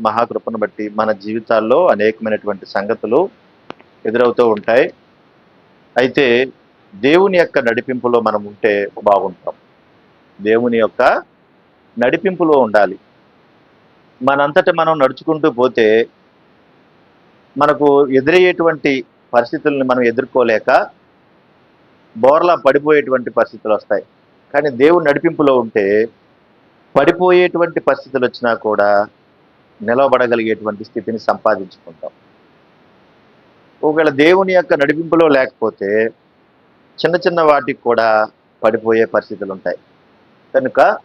మహాకృపను బట్టి మన జీవితాల్లో అనేకమైనటువంటి సంగతులు ఎదురవుతూ ఉంటాయి. అయితే దేవుని యొక్క నడిపింపులో మనం ఉంటే బాగుంటాం. దేవుని యొక్క నడిపింపులో ఉండాలి. మనంతట మనం నడుచుకుంటూ పోతే మనకు ఎదురయ్యేటువంటి పరిస్థితుల్ని మనం ఎదుర్కోలేక బోర్లా పడిపోయేటువంటి పరిస్థితులు వస్తాయి. కానీ దేవుని నడిపింపులో ఉంటే పడిపోయేటువంటి పరిస్థితులు వచ్చినా కూడా నిలవబడగలిగేటువంటి స్థితిని సంపాదించుకుంటాం. ఒకవేళ దేవుని యొక్క నడిపింపులో లేకపోతే చిన్న చిన్న వాటికి కూడా పడిపోయే పరిస్థితులు ఉంటాయి కనుక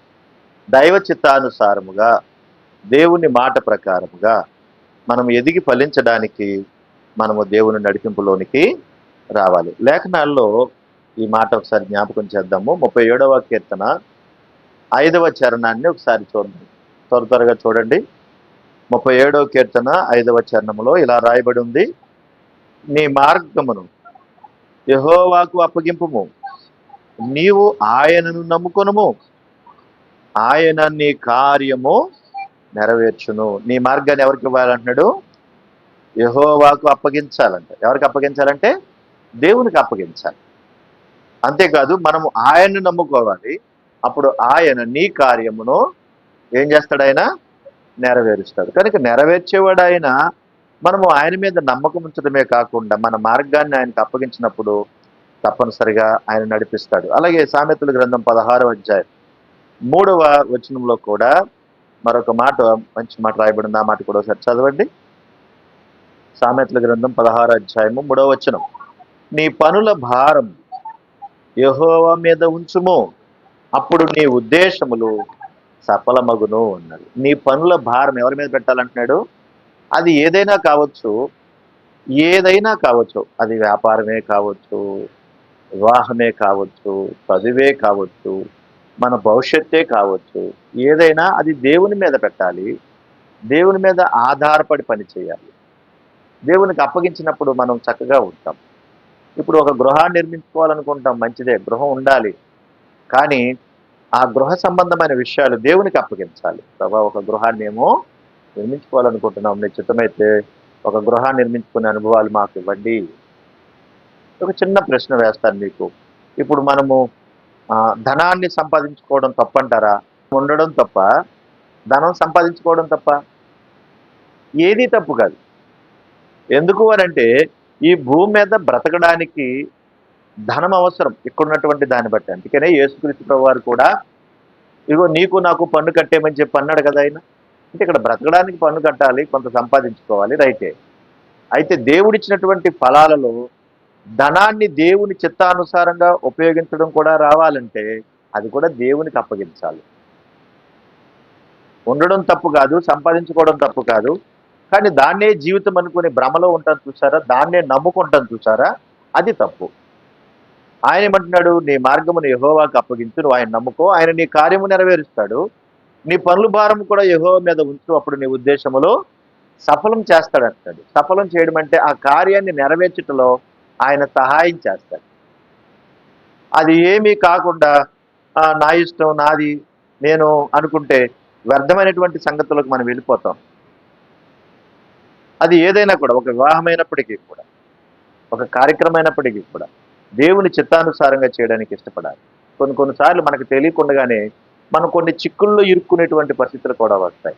దైవ చిత్తానుసారముగా దేవుని మాట ప్రకారముగా మనం ఎదిగి ఫలించడానికి మనము దేవుని నడిపింపులోనికి రావాలి. లేఖనాల్లో ఈ మాట ఒకసారి జ్ఞాపకం చేద్దాము. ముప్పై ఏడవ కీర్తన ఐదవ చరణాన్ని ఒకసారి చూడండి. త్వర త్వరగా చూడండి. ముప్పై ఏడవ కీర్తన ఐదవ చరణంలో ఇలా రాయబడి ఉంది నీ మార్గమును యహోవాకు అప్పగింపుము. నీవు ఆయనను నమ్ముకొనుము. ఆయన నీ కార్యము నెరవేర్చును. నీ మార్గాన్ని ఎవరికి ఇవ్వాలంటున్నాడు? యహోవాకు అప్పగించాలంట. ఎవరికి అప్పగించాలంటే? దేవునికి అప్పగించాలి. అంతేకాదు మనము ఆయన్ను నమ్ముకోవాలి. అప్పుడు ఆయన నీ కార్యమును ఏం చేస్తాడు ఆయన? నెరవేరుస్తాడు. కనుక నెరవేర్చేవాడు ఆయన మనము ఆయన మీద నమ్మకం ఉంచడమే కాకుండా మన మార్గాన్ని ఆయనకు అప్పగించినప్పుడు తప్పనిసరిగా ఆయన నడిపిస్తాడు. అలాగే సామెతల గ్రంథం పదహారవ అధ్యాయం మూడవ వచనంలో కూడా మరొక మాట మంచి మాట రాయబడింది. ఆ మాట కూడా ఒకసారి చదవండి. సామెతల గ్రంథం పదహారు అధ్యాయము మూడవ వచనం. నీ పనుల భారం యహోవ మీద ఉంచుము. అప్పుడు నీ ఉద్దేశములు సఫలమగును అన్నాడు. నీ పనుల భారం ఎవరి మీద పెట్టాలంటున్నాడు? అది ఏదైనా కావచ్చు ఏదైనా కావచ్చు. అది వ్యాపారమే కావచ్చు వివాహమే కావచ్చు చదువే కావచ్చు మన భవిష్యత్తే కావచ్చు. ఏదైనా అది దేవుని మీద పెట్టాలి. దేవుని మీద ఆధారపడి పని చేయాలి. దేవునికి అప్పగించినప్పుడు మనం చక్కగా ఉంటాం. ఇప్పుడు ఒక గృహాన్ని నిర్మించుకోవాలనుకుంటాం మంచిదే గృహం ఉండాలి. కానీ ఆ గృహ సంబంధమైన విషయాలు దేవునికి అప్పగించాలి. ప్రభా ఒక గృహాన్ని ఏమో నిర్మించుకోవాలనుకుంటున్నాం. నిశ్చితమైతే ఒక గృహాన్ని నిర్మించుకునే అనుభవాలు మాకు ఇవ్వండి. ఒక చిన్న ప్రశ్న వేస్తాను మీకు. ఇప్పుడు మనము ధనాన్ని సంపాదించుకోవడం తప్పంటారా? ఉండడం తప్ప. ధనం సంపాదించుకోవడం తప్ప. ఏది తప్పు కాదు. ఎందుకు అనంటే ఈ భూమి మీద బ్రతకడానికి ధనం అవసరం ఇక్కడున్నటువంటి దాన్ని బట్టి. అందుకనే యేసుక్రీస్తు ప్రభు వారు కూడా ఇగో నీకు నాకు పన్ను కట్టేమని చెప్పి అన్నాడు కదా ఆయన. అంటే ఇక్కడ బ్రతకడానికి పన్ను కట్టాలి కొంత సంపాదించుకోవాలి రైతే అయితే దేవుడిచ్చినటువంటి ఫలాలలో ధనాన్ని దేవుని చిత్తానుసారంగా ఉపయోగించడం కూడా రావాలంటే అది కూడా దేవునికి అప్పగించాలి. ఉండడం తప్పు కాదు సంపాదించుకోవడం తప్పు కాదు. కానీ దాన్నే జీవితం అనుకుని భ్రమలో ఉంటాను చూసారా? దాన్నే నమ్ముకుంటాను చూసారా? అది తప్పు. ఆయన ఏమంటున్నాడు నీ మార్గమును యహోవాకి అప్పగించు నువ్వు ఆయన నమ్ముకో ఆయన నీ కార్యము నెరవేరుస్తాడు. నీ పనుల భారం కూడా యహోవ మీద ఉంచు అప్పుడు నీ ఉద్దేశములో సఫలం చేస్తాడు అంటాడు. సఫలం చేయడం అంటే ఆ కార్యాన్ని నెరవేర్చటలో ఆయన సహాయం చేస్తాడు. అది ఏమీ కాకుండా నా ఇష్టం నాది నేను అనుకుంటే వ్యర్థమైనటువంటి సంగతులకు మనం వెళ్ళిపోతాం. అది ఏదైనా కూడా ఒక వివాహమైనప్పటికీ కూడా ఒక కార్యక్రమైనప్పటికీ కూడా. దేవుని చిత్తానుసారంగా చేయడానికి ఇష్టపడాలి. కొన్ని కొన్నిసార్లు మనకు తెలియకుండానే మనం కొన్ని చిక్కుల్లో ఇరుక్కునేటువంటి పరిస్థితులు కూడా వస్తాయి.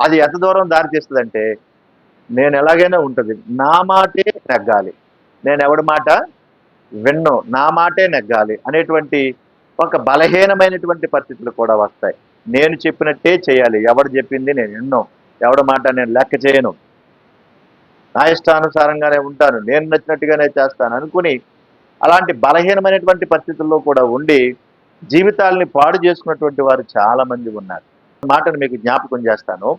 అది ఎంత దూరం దారి తీస్తుందంటే నేను ఎలాగైనా ఉంటుంది. నా మాటే నెగ్గాలి. నేను ఎవడి మాట విన్ను? నా మాటే నెగ్గాలి అనేటువంటి ఒక బలహీనమైనటువంటి పరిస్థితులు కూడా వస్తాయి. నేను చెప్పినట్టే చేయాలి. ఎవడు చెప్పింది నేను విన్ను. ఎవడి మాట నేను లెక్క చేయను. నా ఇష్టానుసారంగానే ఉంటాను. నేను నచ్చినట్టుగానే చేస్తాను అనుకుని అలాంటి బలహీనమైనటువంటి పరిస్థితుల్లో కూడా ఉండి జీవితాలని పాడు చేసుకున్నటువంటి వారు చాలా మంది ఉన్నారు. మాటను మీకు జ్ఞాపకం చేస్తాను.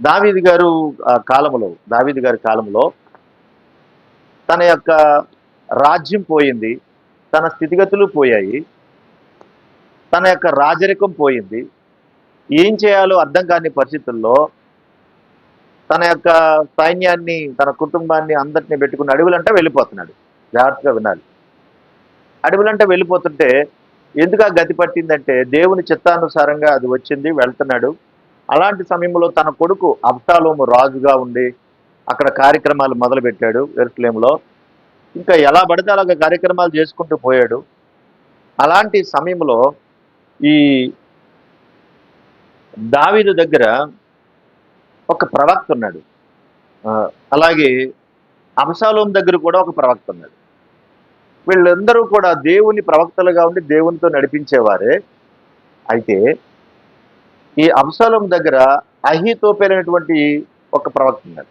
దావీది గారు కాలంలో కాలములో దావీది గారి కాలంలో తన యొక్క రాజ్యం పోయింది. తన స్థితిగతులు పోయాయి. తన యొక్క రాజరికం పోయింది. ఏం చేయాలో అర్థం కాని పరిస్థితుల్లో తన యొక్క సైన్యాన్ని తన కుటుంబాన్ని అందరినీ పెట్టుకుని అడవులంటే వెళ్ళిపోతున్నాడు. జాగ్రత్తగా వినాలి. అడవులంటే వెళ్ళిపోతుంటే ఎందుకు ఆ గతి పట్టిందంటే దేవుని చిత్తానుసారంగా అది వచ్చింది వెళ్తున్నాడు. అలాంటి సమయంలో తన కొడుకు అబ్సాలోము రాజుగా ఉండి అక్కడ కార్యక్రమాలు మొదలుపెట్టాడు ఎరుసలేంలో ఇంకా ఎలా పడితే అలాగ కార్యక్రమాలు చేసుకుంటూ పోయాడు. అలాంటి సమయంలో ఈ దావీదు దగ్గర ఒక ప్రవక్త ఉన్నాడు. అలాగే అంశాలోం దగ్గర కూడా ఒక ప్రవక్త ఉన్నాడు. వీళ్ళందరూ కూడా దేవుని ప్రవక్తలుగా ఉండి దేవునితో నడిపించేవారే. అయితే ఈ అంశాలం దగ్గర అహితోపేలైనటువంటి ఒక ప్రవక్త ఉన్నాడు.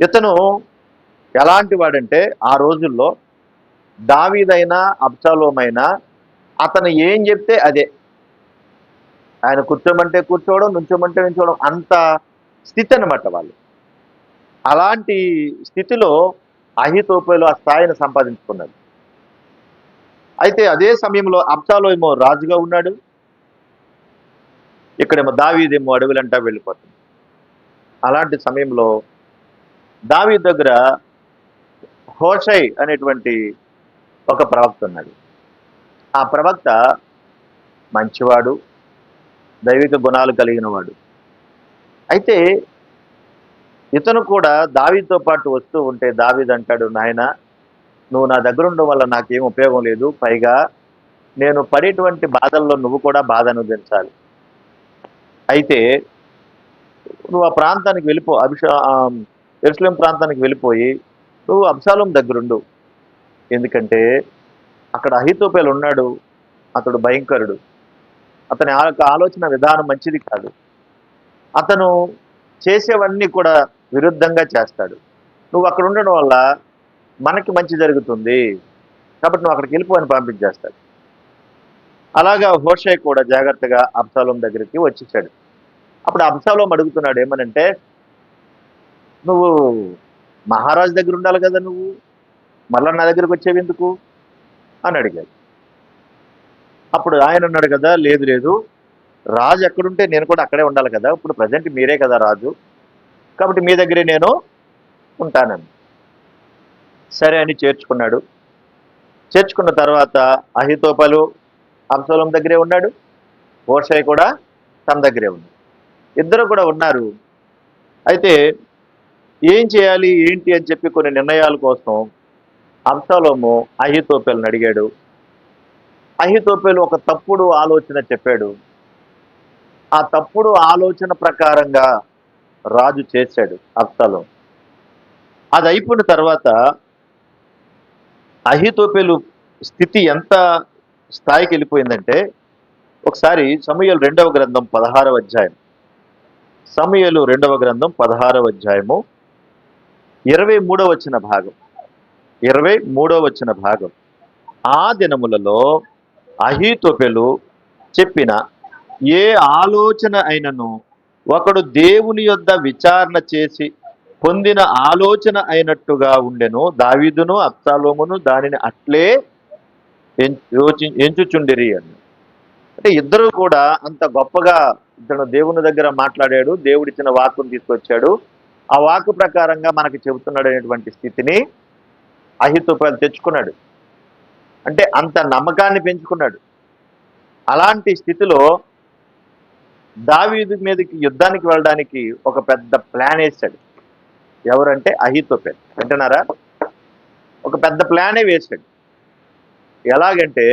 ఇతను ఎలాంటి వాడంటే ఆ రోజుల్లో దావీదైనా అబ్సాలోమైనా అతను ఏం చెప్తే అదే. ఆయన కూర్చోమంటే కూర్చోవడం నుంచోమంటే నుంచోవడం అంత స్థితి అనమాట వాళ్ళు. అలాంటి స్థితిలో అహితోపేలు ఆ స్థాయిని సంపాదించుకున్నాడు. అయితే అదే సమయంలో అబ్సాలో ఏమో రాజుగా ఉన్నాడు. ఇక్కడేమో దావీదేమో అడవులంటా వెళ్ళిపోతుంది. అలాంటి సమయంలో దావీ దగ్గర హోషై అనేటువంటి ఒక ప్రవక్త ఉన్నాడు. ఆ ప్రవక్త మంచివాడు దైవిక గుణాలు కలిగిన వాడు అయితే ఇతను కూడా దావీతో పాటు వస్తూ ఉంటే దావీద్ అంటాడు నాయన నువ్వు నా దగ్గర ఉండడం వల్ల నాకేం ఉపయోగం లేదు. పైగా నేను పడేటువంటి బాధల్లో నువ్వు కూడా బాధ అనుభవించాలి. అయితే నువ్వు ఆ ప్రాంతానికి వెళ్ళిపో అభిషా ఎరుసలేం ప్రాంతానికి వెళ్ళిపోయి నువ్వు అబ్సాలం దగ్గరుండు. ఎందుకంటే అక్కడ అహితోపేలు ఉన్నాడు. అతడు భయంకరుడు. అతని ఆ యొక్క ఆలోచన విధానం మంచిది కాదు. అతను చేసేవన్నీ కూడా విరుద్ధంగా చేస్తాడు. నువ్వు అక్కడ ఉండడం వల్ల మనకి మంచి జరుగుతుంది. కాబట్టి నువ్వు అక్కడికి వెళ్ళిపోయిన పంపించేస్తాడు. అలాగా హోషే కూడా జాగ్రత్తగా అబ్సాలోం దగ్గరికి వచ్చేసాడు. అప్పుడు అబ్సాలోం అడుగుతున్నాడు ఏమనంటే నువ్వు మహారాజు దగ్గర ఉండాలి కదా నువ్వు? మళ్ళీ నా దగ్గరకు వచ్చేవి ఎందుకు? అని అడిగాడు. అప్పుడు ఆయన అన్నాడు కదా లేదు లేదు. రాజు ఎక్కడుంటే నేను కూడా అక్కడే ఉండాలి కదా. ఇప్పుడు ప్రజెంట్ మీరే కదా రాజు. కాబట్టి మీ దగ్గరే నేను ఉంటానని. సరే అని చేర్చుకున్నాడు. చేర్చుకున్న తర్వాత అహితోపలు అంశలం దగ్గరే ఉన్నాడు. ఓషయ్య కూడా తన దగ్గరే ఉంది. ఇద్దరు కూడా ఉన్నారు. అయితే ఏం చేయాలి ఏంటి అని చెప్పి కొన్ని నిర్ణయాల కోసం అంశాలోము అహితోపెలను అడిగాడు. అహితోపేలు ఒక తప్పుడు ఆలోచన చెప్పాడు. ఆ తప్పుడు ఆలోచన ప్రకారంగా రాజు చేశాడు అబ్సలో. అది అయిపోయిన తర్వాత అహితోపేలు స్థితి ఎంత స్థాయికి వెళ్ళిపోయిందంటే ఒకసారి సమయలు రెండవ గ్రంథం పదహారవ అధ్యాయం. సమయలు రెండవ గ్రంథం పదహారవ అధ్యాయము ఇరవై మూడవ వచ్చిన భాగం. ఇరవై మూడవ వచ్చిన భాగం. ఆ దినములలో అహీతోపెలు చెప్పిన ఏ ఆలోచన అయినను ఒకడు దేవుని యొద్ద విచారణ చేసి పొందిన ఆలోచన అయినట్టుగా ఉండెను. దావీదును అప్సాలోమును దానిని అట్లే ఎం- యోచి ఎంచుచుండిరి అని. అంటే ఇద్దరు కూడా అంత గొప్పగా ఇతను దేవుని దగ్గర మాట్లాడాడు దేవుడిచ్చిన వాక్కును తీసుకొచ్చాడు. ఆ వాక్కు ప్రకారంగా మనకి చెబుతున్నాడు అనేటువంటి స్థితిని అహితోపాలు తెచ్చుకున్నాడు. అంటే అంత నమ్మకాన్ని పెంచుకున్నాడు. అలాంటి స్థితిలో దావీదు మీదకి యుద్ధానికి వెళ్ళడానికి ఒక పెద్ద ప్లాన్ వేశాడు. ఎవరంటే అహితోపెల్ వింటున్నారా? ఒక పెద్ద ప్లానే వేశాడు. ఎలాగంటే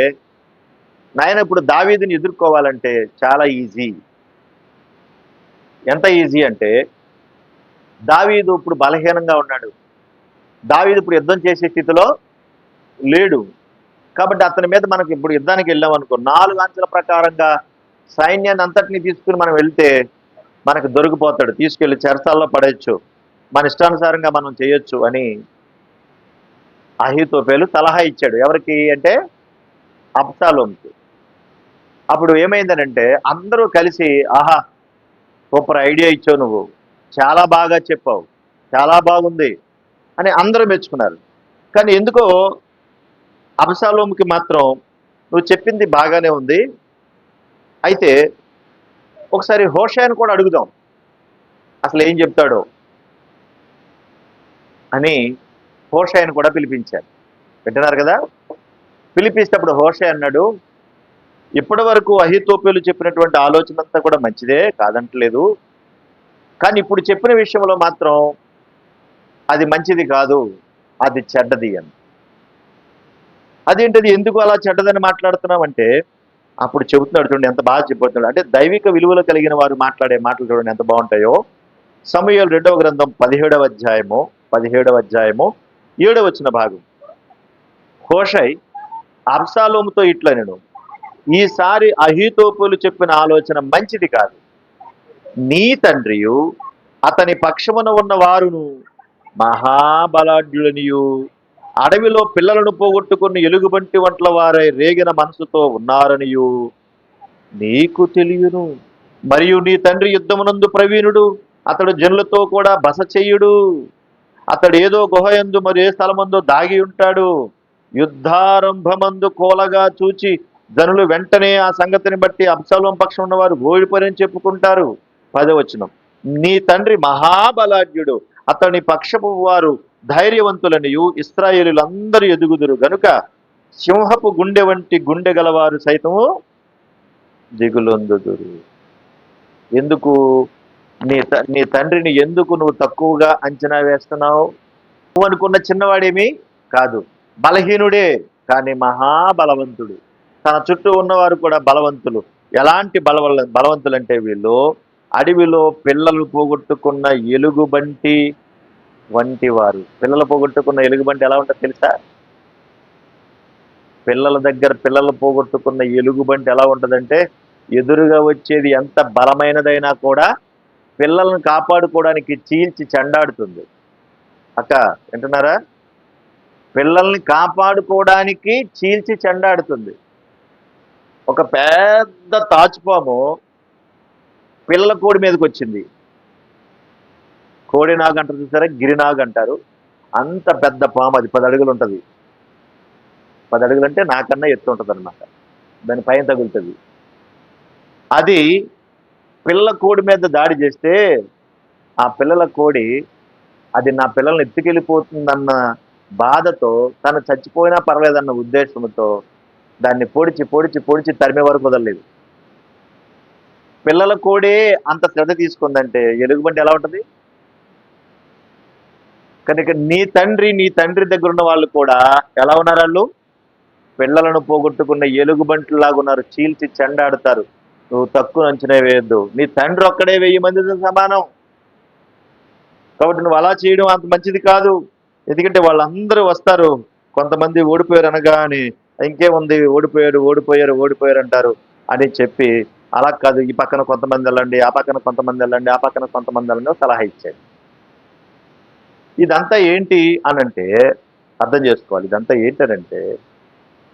నాయన ఇప్పుడు దావీదుని ఎదుర్కోవాలంటే చాలా ఈజీ. ఎంత ఈజీ అంటే దావీదు ఇప్పుడు బలహీనంగా ఉన్నాడు. దావీదు ఇప్పుడు యుద్ధం చేసే స్థితిలో లేడు. కాబట్టి అతని మీద మనకి ఇప్పుడు యుద్ధానికి వెళ్ళాం అనుకో నాలుగు అంచెల ప్రకారంగా సైన్యాన్ని అంతటిని తీసుకుని మనం వెళ్తే మనకు దొరికిపోతాడు. తీసుకెళ్ళి చెరసాల్లో పడేయచ్చు. మన ఇష్టానుసారంగా మనం చేయొచ్చు అని అహితోపేలు సలహా ఇచ్చాడు. ఎవరికి అంటే అప్సాలోంకి అప్పుడు ఏమైందనంటే అందరూ కలిసి ఆహా సూపర్ ఐడియా ఇచ్చావు నువ్వు. చాలా బాగా చెప్పావు. చాలా బాగుంది. అని అందరూ మెచ్చుకున్నారు. కానీ ఎందుకో అబ్సాలోముకి మాత్రం నువ్వు చెప్పింది బాగానే ఉంది. అయితే ఒకసారి హోషాయని కూడా అడుగుదాం. అసలు ఏం చెప్తాడో అని హోషాయను కూడా పిలిపించారు వింటున్నారు కదా? పిలిపిస్తేప్పుడు హోషే అన్నాడు ఇప్పటి వరకు అహితోపేలు చెప్పినటువంటి ఆలోచన అంతా కూడా మంచిదే కాదంటలేదు. కానీ ఇప్పుడు చెప్పిన విషయంలో మాత్రం అది మంచిది కాదు అది చెడ్డది అని. అదేంటది? ఎందుకు అలా చెడ్డదని మాట్లాడుతున్నామంటే అప్పుడు చెబుతున్నాడు చూడండి ఎంత బాగా చెబుతున్నాడు అంటే దైవిక విలువలు కలిగిన వారు మాట్లాడే మాటలు చూడండి ఎంత బాగుంటాయో. సమయాలు రెండవ గ్రంథం పదిహేడవ అధ్యాయము పదిహేడవ అధ్యాయము ఏడవ వచ్చిన భాగం. హోషై అబ్సాలోముతో ఇట్లా నేను ఈసారి అహీతోపులు చెప్పిన ఆలోచన మంచిది కాదు. నీ తండ్రియు అతని పక్షమున ఉన్న వారును మహాబలాఢ్యులనియు. అడవిలో పిల్లలను పోగొట్టుకుని ఎలుగుబంటి వంటల వారై రేగిన మనసుతో ఉన్నారనియు. నీకు తెలియను. మరియు నీ తండ్రి యుద్ధమునందు ప్రవీణుడు. అతడు జనులతో కూడా బస చెయ్యుడు అతడు ఏదో గుహయందు మరి ఏ స్థలమందు దాగి ఉంటాడు. యుద్ధారంభమందు కోలగా చూచి జనులు వెంటనే ఆ సంగతిని బట్టి అబ్సలం పక్షం ఉన్నవారు ఓడిపోరని చెప్పుకుంటారు. పదవచనం. నీ తండ్రి మహాబలాఢ్యుడు. అతని పక్షపు వారు ధైర్యవంతులనియు ఇస్రాయేలులందరూ ఎదుగుదురు గనుక సింహపు గుండె వంటి గుండె గలవారు సైతము దిగులొందుదురు. ఎందుకు? నీ త- నీ తండ్రిని ఎందుకు నువ్వు తక్కువగా అంచనా వేస్తున్నావు? నువ్వు అనుకున్న చిన్నవాడేమి కాదు. బలహీనుడే కానీ మహాబలవంతుడు. తన చుట్టూ ఉన్నవారు కూడా బలవంతులు. ఎలాంటి బలవ బలవంతులు అంటే వీళ్ళు అడవిలో పిల్లలు పోగొట్టుకున్న ఎలుగుబంటి వంటి వారు. పిల్లలు పోగొట్టుకున్న ఎలుగుబంటి ఎలా ఉంటుందో తెలుసా? పిల్లల దగ్గర పిల్లలు పోగొట్టుకున్న ఎలుగుబంటి ఎలా ఉంటుందంటే ఎదురుగా వచ్చేది ఎంత బలమైనదైనా కూడా పిల్లలను కాపాడుకోవడానికి చీల్చి చెండాడుతుంది. అక్క వింటున్నారా? పిల్లల్ని కాపాడుకోవడానికి చీల్చి చెండాడుతుంది. ఒక పెద్ద తాచుపాము పిల్లల కోడి మీదకి వచ్చింది కోడి నాగు అంటారు చూసారా? గిరినాగు అంటారు. అంత పెద్ద పాము అది పది అడుగులు ఉంటుంది. పది అడుగులు అంటే నాకన్నా ఎత్తు ఉంటుంది అనమాట దాని పైన తగులుతుంది. అది పిల్ల కోడి మీద దాడి చేస్తే ఆ పిల్లల కోడి అది నా పిల్లల్ని ఎత్తుకెళ్ళిపోతుందన్న బాధతో తను చచ్చిపోయినా పర్లేదన్న ఉద్దేశంతో దాన్ని పొడిచి పొడిచి పొడిచి తరిమే వరకు వదలలేదు. పిల్లల కోడే అంత శ్రద్ధ తీసుకుందంటే ఎలుగుబంటి ఎలా ఉంటుంది? కనుక నీ తండ్రి నీ తండ్రి దగ్గర ఉన్న వాళ్ళు కూడా ఎలా ఉన్నారు వాళ్ళు పిల్లలను పోగొట్టుకున్న ఎలుగుబంటిలాగా ఉన్నారు. చీల్చి చెండాడుతారు. నువ్వు తక్కువ అంచనా వేయద్దు. నీ తండ్రి ఒక్కడే వెయ్యి మందితో సమానం. కాబట్టి నువ్వు అలా చేయడం అంత మంచిది కాదు. ఎందుకంటే వాళ్ళందరూ వస్తారు. కొంతమంది ఓడిపోయారు అనగానే ఇంకేముంది ఓడిపోయారు ఓడిపోయారు ఓడిపోయారు అంటారు అని చెప్పి అలా కాదు ఈ పక్కన కొంతమంది వెళ్ళండి ఆ పక్కన కొంతమంది వెళ్ళండి ఆ పక్కన కొంతమంది వెళ్ళండి సలహా ఇచ్చాడు ఇదంతా ఏంటి అనంటే అర్థం చేసుకోవాలి. ఇదంతా ఏంటనంటే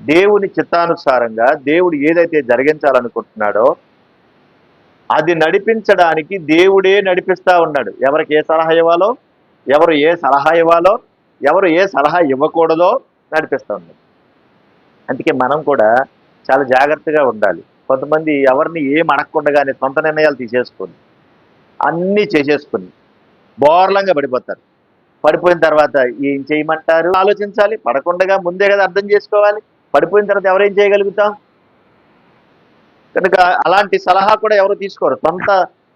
దేవుని చిత్తానుసారంగా దేవుడు ఏదైతే జరిగించాలనుకుంటున్నాడో అది నడిపించడానికి దేవుడే నడిపిస్తా ఉన్నాడు. ఎవరికి ఏ సలహా ఇవ్వాలో ఎవరు ఏ సలహా ఇవ్వాలో ఎవరు ఏ సలహా ఇవ్వకూడదో నడిపిస్తా ఉన్నాడు. అందుకే మనం కూడా చాలా జాగ్రత్తగా ఉండాలి. కొంతమంది ఎవరిని ఏం అడగకుండగానే సొంత నిర్ణయాలు తీసేసుకొని అన్నీ చేసేసుకొని బోర్లంగా పడిపోతారు. పడిపోయిన తర్వాత ఏం చేయమంటారు? ఆలోచించాలి. పడకుండగా ముందే కదా అర్థం చేసుకోవాలి. పడిపోయిన తర్వాత ఎవరేం చేయగలుగుతాం? కనుక అలాంటి సలహా కూడా ఎవరు తీసుకోరు. సొంత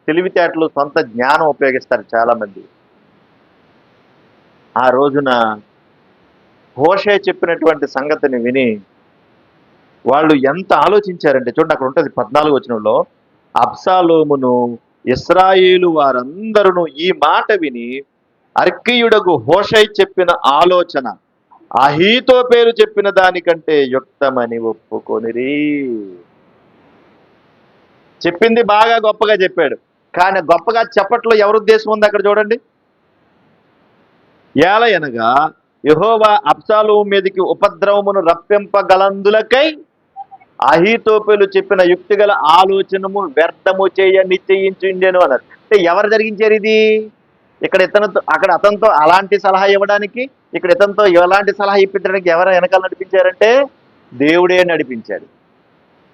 తెలివితేటలు సొంత జ్ఞానం ఉపయోగిస్తారు చాలా మంది ఆ రోజున హోషే చెప్పినటువంటి సంగతిని విని వాళ్ళు ఎంత ఆలోచించారంటే చూడండి అక్కడ ఉంటుంది పద్నాలుగు వచనంలో అబ్సాలోమును ఇస్రాయేలు వారందరూ ఈ మాట విని అర్కియుడకు హోషై చెప్పిన ఆలోచన అహీతో పేరు చెప్పిన దానికంటే యుక్తమని ఒప్పుకొనిరి. చెప్పింది బాగా గొప్పగా చెప్పాడు. కానీ గొప్పగా చెప్పట్లో ఎవరి ఉద్దేశం ఉంది అక్కడ చూడండి? ఏలయనగా యహోవా అబ్సాలు మీదకి ఉపద్రవమును రప్పింపగలందులకై అహీతోపేలు చెప్పిన యుక్తిగల ఆలోచనము వ్యర్థము చేయ నిశ్చయించిండెను అన్నారు. అంటే ఎవరు జరిగించారు ఇది? ఇక్కడ ఇతనితో అక్కడ అతనితో అలాంటి సలహా ఇవ్వడానికి ఇక్కడ ఇతనితో ఎలాంటి సలహా ఇప్పించడానికి ఎవరు వెనకాల నడిపించారంటే దేవుడే నడిపించాడు.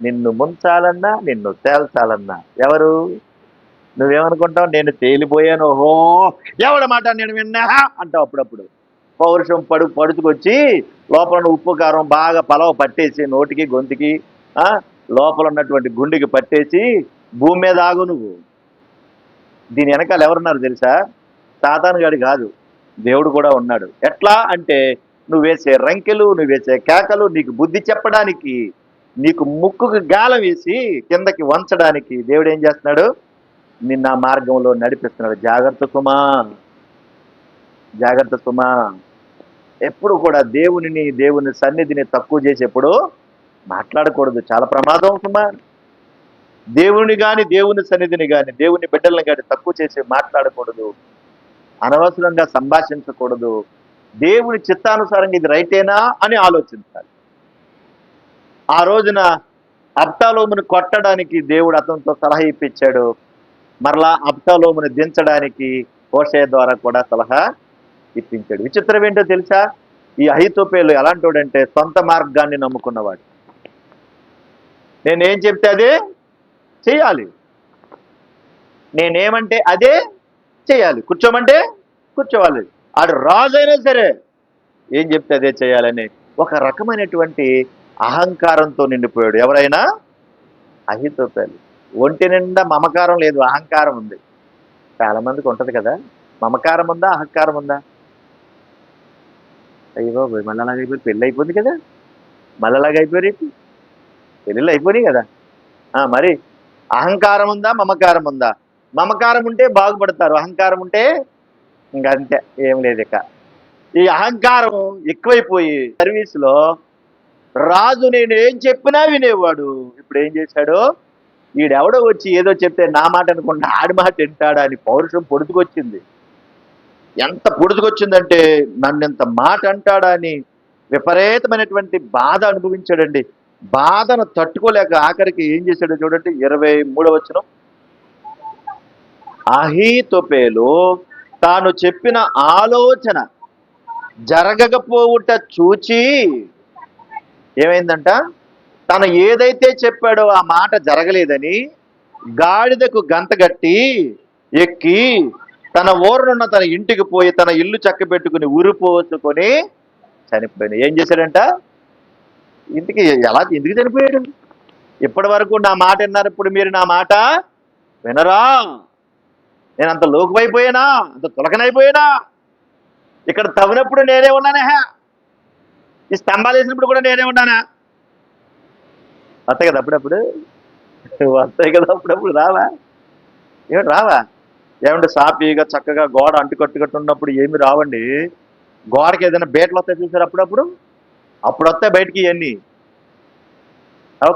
నిన్ను ముంచాలన్నా నిన్ను తేల్చాలన్నా. ఎవరు? నువ్వేమనుకుంటావు? నేను తేలిపోయాను. ఓహో! ఎవడ మాట నేను విన్నా? అంటావు అప్పుడప్పుడు. పౌరుషం పడు పడుచుకొచ్చి లోపల ఉన్న ఉప్పు కారం బాగా పలవ పట్టేసి నోటికి గొంతుకి లోపల ఉన్నటువంటి గుండెకి పట్టేసి భూమి మీద ఆగు నువ్వు. దీని వెనకాల ఎవరున్నారు తెలుసా? సాధారణగాడి గాడి కాదు దేవుడు కూడా ఉన్నాడు. ఎట్లా అంటే నువ్వు వేసే రంకెలు నువ్వు వేసే కేకలు నీకు బుద్ధి చెప్పడానికి నీకు ముక్కుకు గాలం వేసి కిందకి వంచడానికి దేవుడు ఏం చేస్తున్నాడు? నిన్న మార్గంలో నడిపిస్తున్నాడు. జాగ్రత్త సుమా. జాగ్రత్త సుమా. ఎప్పుడు కూడా దేవునిని దేవుని సన్నిధిని తక్కువ చేసేప్పుడు మాట్లాడకూడదు. చాలా ప్రమాదం సుమా. దేవుని కానీ దేవుని సన్నిధిని గాని దేవుని బిడ్డలను కానీ తక్కువ చేసి మాట్లాడకూడదు. అనవసరంగా సంభాషించకూడదు. దేవుని చిత్తానుసారంగా ఇది రైటేనా అని ఆలోచించాలి. ఆ రోజున అబ్తాలోమును కొట్టడానికి దేవుడు అతనితో సలహా ఇప్పించాడు. మరలా అబ్తాలోమును దించడానికి హోషయ ద్వారా కూడా సలహా ఇప్పించాడు. విచిత్రం ఏంటో తెలుసా? ఈ అహితోపేలు ఎలాంటోడంటే సొంత మార్గాన్ని నమ్ముకున్నవాడు. నేనేం చెప్తే అదే చేయాలి. నేనేమంటే అదే చేయాలి. కూర్చోమంటే కూర్చోవాలి. ఆడు రాజు అయినా సరే ఏం చెప్తే అదే చేయాలని ఒక రకమైనటువంటి అహంకారంతో నిండిపోయాడు. ఎవరైనా? అహితోపేలు. ఒంటి నిండా మమకారం లేదు అహంకారం ఉంది. చాలామందికి ఉంటుంది కదా. మమకారం ఉందా అహంకారం ఉందా? అయ్యో మళ్ళీ అలాగ అయిపోయి పెళ్ళి అయిపోయింది కదా. మళ్ళీ అలాగ అయిపోయారు పెళ్ళిళ్ళు అయిపోయినాయి కదా. ఆ, మరి అహంకారం ఉందా మమకారం ఉందా? మమకారం ఉంటే బాగుపడతారు అహంకారం ఉంటే ఇంకా అంతే ఏం లేదు ఇక. ఈ అహంకారం ఎక్కువైపోయి సర్వీస్లో రాజు నేను ఏం చెప్పినా వినేవాడు. ఇప్పుడు ఏం చేశాడు? ఈడెవడో వచ్చి ఏదో చెప్తే నా మాట అనుకుంటా ఆడి మాట వింటాడా అని పౌరుషం పొడుచుకొచ్చింది. ఎంత పొడుచుకొచ్చిందంటే నన్ను ఎంత మాట అంటాడా అని విపరీతమైనటువంటి బాధ అనుభవించాడండి. బాధను తట్టుకోలేక ఆఖరికి ఏం చేశాడో చూడండి ఇరవై మూడవచనం అహీతోపేలు తాను చెప్పిన ఆలోచన జరగకపోవుట చూచి ఏమైందంట? తను ఏదైతే చెప్పాడో ఆ మాట జరగలేదని గాడిదకు గంతగట్టి ఎక్కి తన ఊరనున్న తన ఇంటికి పోయి తన ఇల్లు చక్క పెట్టుకుని ఉరిపోసుకొని చనిపోయాడు ఏం చేశాడంట? ఇంటికి ఎలా ఎందుకు చనిపోయాడు? ఇప్పటి వరకు నా మాట విన్నారు ఇప్పుడు మీరు నా మాట వినరా? నేను అంత లోకువైపోయానా? అంత తులకనైపోయానా? ఇక్కడ తవ్వినప్పుడు నేనే ఉన్నానే ఈ స్తంభాలు వేసినప్పుడు కూడా నేనే ఉన్నానా? వస్తాయి కదా అప్పుడప్పుడు? వస్తాయి కదా అప్పుడప్పుడు రావా? ఏమిటి రావా? ఏమంటే సాఫీగా చక్కగా గోడ అంటుకట్టుకట్టు ఉన్నప్పుడు ఏమి రావండి? గోడకి ఏదైనా బేటలు వస్తాయి చూసారు అప్పుడప్పుడు? అప్పుడు వస్తాయి బయటికి ఇవన్నీ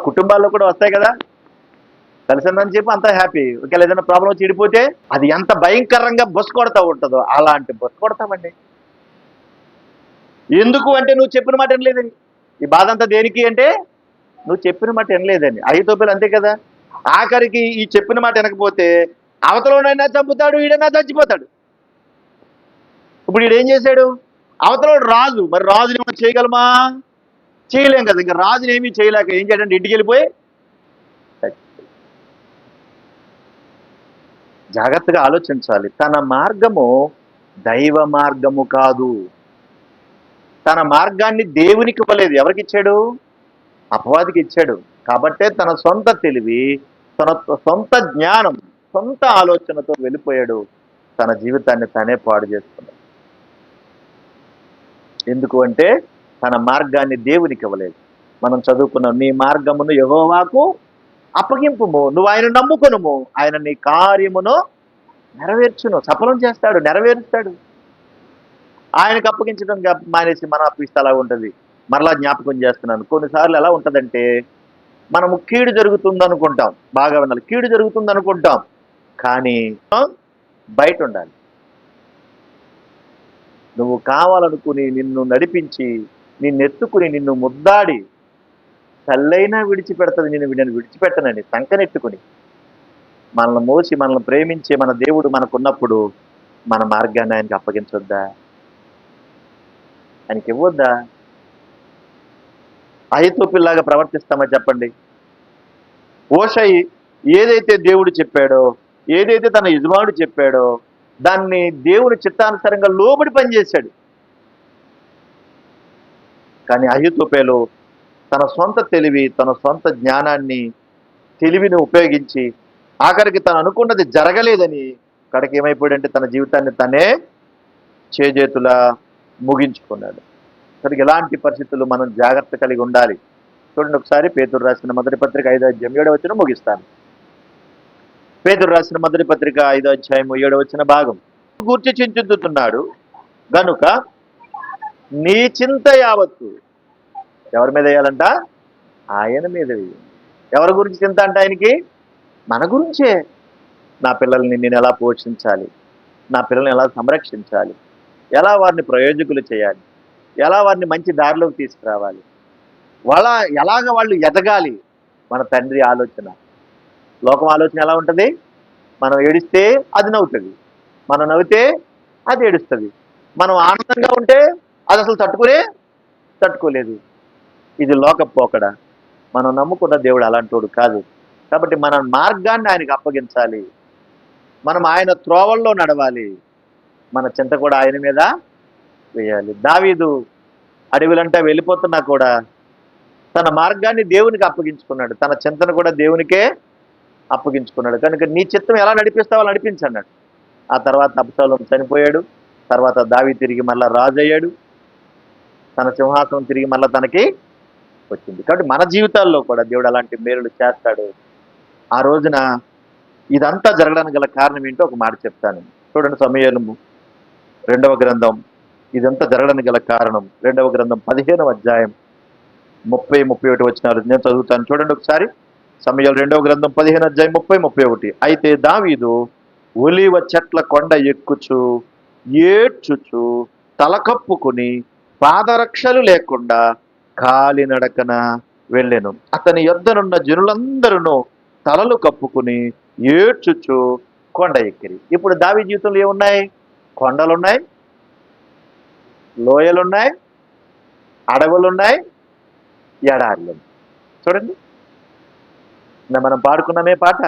కుటుంబాల్లో కూడా వస్తాయి కదా? కలిసిందని చెప్పి అంత హ్యాపీ ఒకవేళ ఏదైనా ప్రాబ్లం వచ్చి ఇడిపోతే అది ఎంత భయంకరంగా బొస్ కొడతా ఉంటుందో అలాంటి బొస్ కొడతామండి. ఎందుకు అంటే నువ్వు చెప్పిన మాట వినలేదని. ఈ బాధ అంతా దేనికి అంటే నువ్వు చెప్పిన మాట వినలేదని. ఐదోపిలు అంతే కదా. ఆఖరికి ఈ చెప్పిన మాట వినకపోతే అవతలనైనా చంపుతాడు ఈడైనా చచ్చిపోతాడు. ఇప్పుడు ఈడేం చేశాడు? అవతలోడు రాజు. మరి రాజుని ఏమైనా చేయగలమా? చేయలేం కదా. ఇంకా రాజుని ఏమీ చేయలేక ఏం చేయడంటే ఇంటికి వెళ్ళిపోయి జాగ్రత్తగా ఆలోచించాలి. తన మార్గము దైవ మార్గము కాదు. తన మార్గాన్ని దేవునికి ఇవ్వలేదు. ఎవరికి ఇచ్చాడు? అపవాదికి ఇచ్చాడు. కాబట్టే తన సొంత తెలివి తన సొంత జ్ఞానం సొంత ఆలోచనతో వెళ్ళిపోయాడు. తన జీవితాన్ని తనే పాడు చేసుకున్నాడు. ఎందుకు అంటే తన మార్గాన్ని దేవునికి ఇవ్వలేదు. మనం చదువుకున్నాం నీ మార్గమును యహోవాకు అప్పగింపుము. నువ్వు ఆయన నమ్ముకొనుము. ఆయన నీ కార్యమును నెరవేర్చును. సఫలం చేస్తాడు నెరవేరుస్తాడు. ఆయనకు అప్పగించడం మానేసి మనం అప్పగిస్తే అలా ఉంటుంది. మరలా జ్ఞాపకం చేస్తున్నాను. కొన్నిసార్లు ఎలా ఉంటుందంటే మనము కీడు జరుగుతుంది అనుకుంటాం బాగా వినాలి. కీడు జరుగుతుంది అనుకుంటాం కానీ బయట ఉండాలి నువ్వు కావాలనుకుని నిన్ను నడిపించి నిన్నెత్తుకుని నిన్ను ముద్దాడి తల్లైనా విడిచిపెడతది నేను నేను విడిచిపెట్టనని సంకనెట్టుకుని మనల్ని మోసి మనల్ని ప్రేమించే మన దేవుడు మనకున్నప్పుడు మన మార్గాన్ని ఆయనకి అప్పగించొద్దా? ఆయనకి ఇవ్వద్దా? అహితోపిల్లాగా ప్రవర్తిస్తామని చెప్పండి. ఓషయి ఏదైతే దేవుడు చెప్పాడో ఏదైతే తన యజమానుడు చెప్పాడో దాన్ని దేవుని చిత్తానుసారంగా లోబడి పనిచేశాడు. కానీ అహితోపేలో తన సొంత తెలివి తన సొంత జ్ఞానాన్ని తెలివిని ఉపయోగించి ఆఖరికి తను అనుకున్నది జరగలేదని కడకి ఏమైపోయాడంటే తన జీవితాన్ని తనే చేజేతులా ముగించుకున్నాడు. కనుక ఇలాంటి పరిస్థితులు మనం జాగ్రత్త కలిగి ఉండాలి? చూడండి ఒకసారి పేతురు రాసిన మొదటి పత్రిక ఐదో అధ్యాయం ఏడో వచ్చిన ముగిస్తాను. పేతురు రాసిన మొదటి పత్రిక ఐదో అధ్యాయం ఏడో వచ్చిన భాగం. గూర్చి చింతిద్దుతున్నాడు గనుక నీ చింత యావత్తు ఎవరి మీద వేయాలంట? ఆయన మీద వేయాలి. ఎవరి గురించి చింత అంటే ఆయనకి? మన గురించే. నా పిల్లల్ని నేను ఎలా పోషించాలి? నా పిల్లల్ని ఎలా సంరక్షించాలి? ఎలా వారిని ప్రయోజకులు చేయాలి? ఎలా వారిని మంచి దారిలోకి తీసుకురావాలి? వాళ్ళ ఎలాగ వాళ్ళు ఎదగాలి? మన తండ్రి ఆలోచన. లోకం ఆలోచన ఎలా ఉంటుంది? మనం ఏడిస్తే అది నవ్వుతుంది. మనం నవ్వితే అది ఏడుస్తుంది. మనం ఆనందంగా ఉంటే అది అసలు తట్టుకునే తట్టుకోలేదు. ఇది లోకపోకడ. మనం నమ్ముకున్న దేవుడు అలాంటోడు కాదు. కాబట్టి మన మార్గాన్ని ఆయనకు అప్పగించాలి. మనం ఆయన త్రోవల్లో నడవాలి. మన చింత కూడా ఆయన మీద వేయాలి. దావీదు అడవులంటే వెళ్ళిపోతున్నా కూడా తన మార్గాన్ని దేవునికి అప్పగించుకున్నాడు. తన చింతను కూడా దేవునికే అప్పగించుకున్నాడు. కనుక నీ చిత్తం ఎలా నడిపిస్తావో నడిపించన్నాడు ఆ తర్వాత అబ్సలం చనిపోయాడు. తర్వాత దావి తిరిగి మళ్ళా రాజు అయ్యాడు తన సింహాసనం తిరిగి మళ్ళీ తనకి వచ్చింది. కాబట్టి మన జీవితాల్లో కూడా దేవుడు అలాంటి మేలులు చేస్తాడు. ఆ రోజున ఇదంతా జరగడానికి గల కారణం ఏంటో ఒక మాట చెప్తాను. చూడండి సమయము రెండవ గ్రంథం. ఇదంతా జరగడానికి గల కారణం. రెండవ గ్రంథం పదిహేనవ అధ్యాయం ముప్పై ముప్పై ఒకటి వచ్చినారు నేను చదువుతాను. చూడండి ఒకసారి. సమయాలు రెండవ గ్రంథం పదిహేను అధ్యాయం ముప్పై ముప్పై ఒకటి. అయితే దావీదు ఒలివ చెట్ల కొండ ఎక్కుచు ఏడ్చుచు తలకప్పుకుని పాదరక్షలు లేకుండా కాలినడకన వెళ్ళెను. అతని యొద్దనున్న జనులందరూ తలలు కప్పుకుని ఏడ్చుచు కొండ ఎక్కిరి. ఇప్పుడు దావి జీవితంలో ఏమున్నాయి? కొండలున్నాయి లోయలున్నాయి అడవులున్నాయి ఎడారులు ఉన్నాయి. చూడండి మనం పాడుకున్నామే పాట?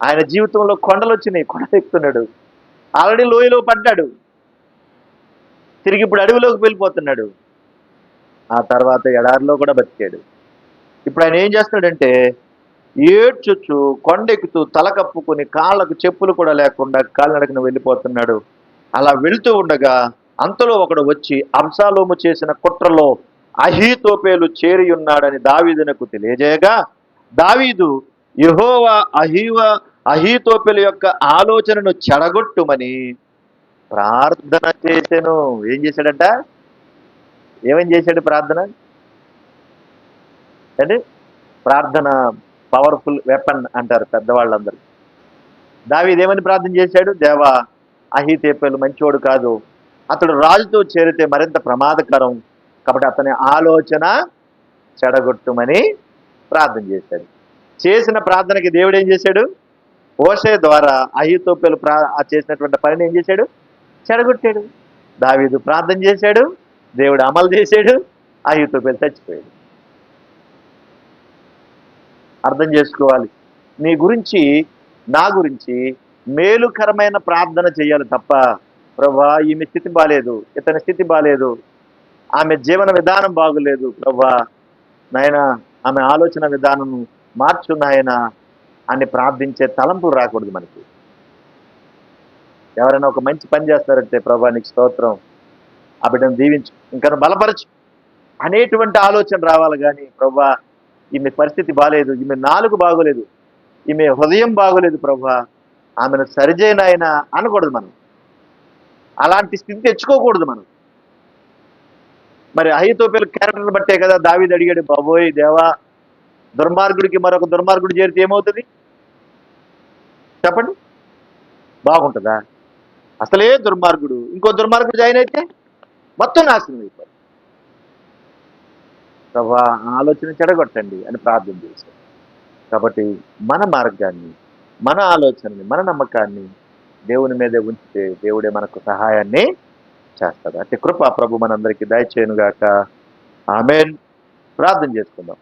ఆయన జీవితంలో కొండలు వచ్చినాయి కొండ ఎక్కుతున్నాడు. ఆల్రెడీ లోయలో పడ్డాడు. తిరిగి ఇప్పుడు అడవిలోకి వెళ్ళిపోతున్నాడు. ఆ తర్వాత ఎడారిలో కూడా బతికాడు. ఇప్పుడు ఆయన ఏం చేస్తున్నాడంటే ఏడ్చుచ్చు కొండెక్కుతూ తల కప్పుకొని కాళ్ళకు చెప్పులు కూడా లేకుండా కాలినడకన వెళ్ళిపోతున్నాడు. అలా వెళ్తూ ఉండగా అంతలో ఒకడు వచ్చి అంశాలోము చేసిన కుట్రలో అహీతోపేలు చేరి ఉన్నాడని దావీదునకు తెలియజేయగా దావీదు యహోవా అహీవ అహీతోపేలు యొక్క ఆలోచనను చెడగొట్టుమని ప్రార్థన చేశాను ఏం చేశాడంట? ఏమేం చేశాడు ప్రార్థన? అంటే ప్రార్థన పవర్ఫుల్ వెపన్ అంటారు పెద్దవాళ్ళందరూ. దావీదు ప్రార్థన చేశాడు? దేవా అహితేపేలు మంచివాడు కాదు. అతడు రాజుతో చేరితే మరింత ప్రమాదకరం. కాబట్టి అతని ఆలోచన చెడగొట్టుమని ప్రార్థన చేశాడు. చేసిన ప్రార్థనకి దేవుడు ఏం చేశాడు? ఓషే ద్వారా అహితోపెలు ప్రా చేసినటువంటి పనిని ఏం చేశాడు? చెడగొట్టాడు. దావీదు ప్రార్థన చేశాడు. దేవుడు అమలు చేశాడు ఆ యూతోపేలు చచ్చిపోయాడు. అర్థం చేసుకోవాలి. నీ గురించి నా గురించి మేలుకరమైన ప్రార్థన చేయాలి తప్ప ప్రభా ఈమె స్థితి బాగాలేదు ఇతని స్థితి బాగాలేదు ఆమె జీవన విధానం బాగులేదు ప్రభా నాయన ఆమె ఆలోచన విధానం మార్చు నాయన అని ప్రార్థించే తలంపు రాకూడదు మనకి. ఎవరైనా ఒక మంచి పని చేస్తారంటే ప్రభా నీకు స్తోత్రం. ఆ బిడ్డను దీవించు. ఇంకా బలపరచు. అనేటువంటి ఆలోచన రావాలి కానీ ప్రభా ఈమె పరిస్థితి బాగాలేదు ఈమె నాలుగు బాగోలేదు ఈమె హృదయం బాగోలేదు ప్రభా ఆమెను సరిచేయనాయన అనకూడదు మనం. అలాంటి స్థితి తెచ్చుకోకూడదు మనం. మరి అహితోపిల క్యారెక్టర్ బట్టే కదా దావిది అడిగాడు బాబోయ్ దేవా దుర్మార్గుడికి మరొక దుర్మార్గుడు చేరితే ఏమవుతుంది? చెప్పండి. బాగుంటుందా? అసలే దుర్మార్గుడు. ఇంకో దుర్మార్గుడు జాయిన్ అయితే? మొత్తం నాశనం అయిపోయి ప్రభా ఆ ఆలోచన చెడగొట్టండి అని ప్రార్థన చేశారు. కాబట్టి మన మార్గాన్ని మన ఆలోచనని మన నమ్మకాన్ని దేవుని మీదే ఉంచితే దేవుడే మనకు సహాయాన్ని చేస్తాడు. అంటే కృప ప్రభు మనందరికీ దయచేయనుగాక. ఆమెన్. ప్రార్థన చేసుకుందాం.